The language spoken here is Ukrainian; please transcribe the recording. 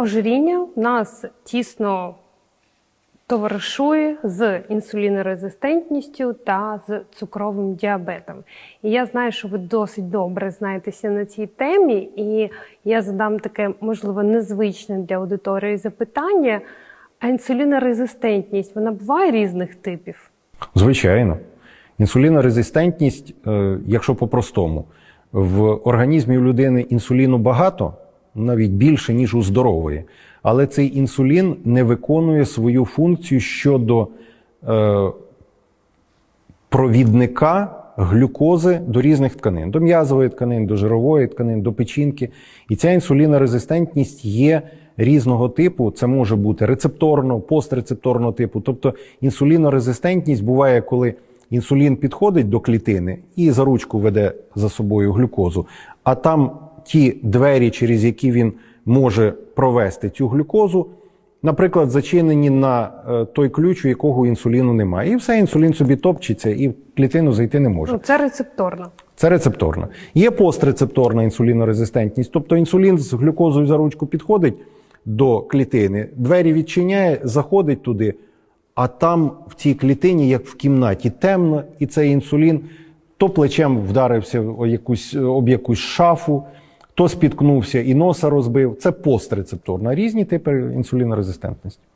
Ожиріння в нас тісно товаришує з інсулінорезистентністю та з цукровим діабетом. І я знаю, що ви досить добре знаєтеся на цій темі, і я задам таке, можливо, незвичне для аудиторії запитання. А інсулінорезистентність вона буває різних типів? Звичайно. Інсулінорезистентність, е, якщо по-простому, в організмі людини інсуліну багато, навіть більше, ніж у здорової. Але цей інсулін не виконує свою функцію щодо е, провідника глюкози до різних тканин, до м'язової тканин, до жирової тканин, до печінки. І ця інсулінорезистентність є різного типу. Це може бути рецепторно, пострецепторного типу. Тобто інсулінорезистентність буває, коли інсулін підходить до клітини і за ручку веде за собою глюкозу, а там ті двері, через які він може провести цю глюкозу, наприклад, зачинені на е, той ключ, у якого інсуліну немає. І все, інсулін собі топчеться і в клітину зайти не може. Ну, це рецепторно. Це рецепторна. Є пострецепторна інсулінорезистентність, тобто інсулін з глюкозою за ручку підходить до клітини, двері відчиняє, заходить туди, а там в цій клітині, як в кімнаті, темно, і цей інсулін то плечем вдарився об якусь, об якусь шафу, то спіткнувся і носа розбив. Це пострецепторна. Різні типи інсулінорезистентності.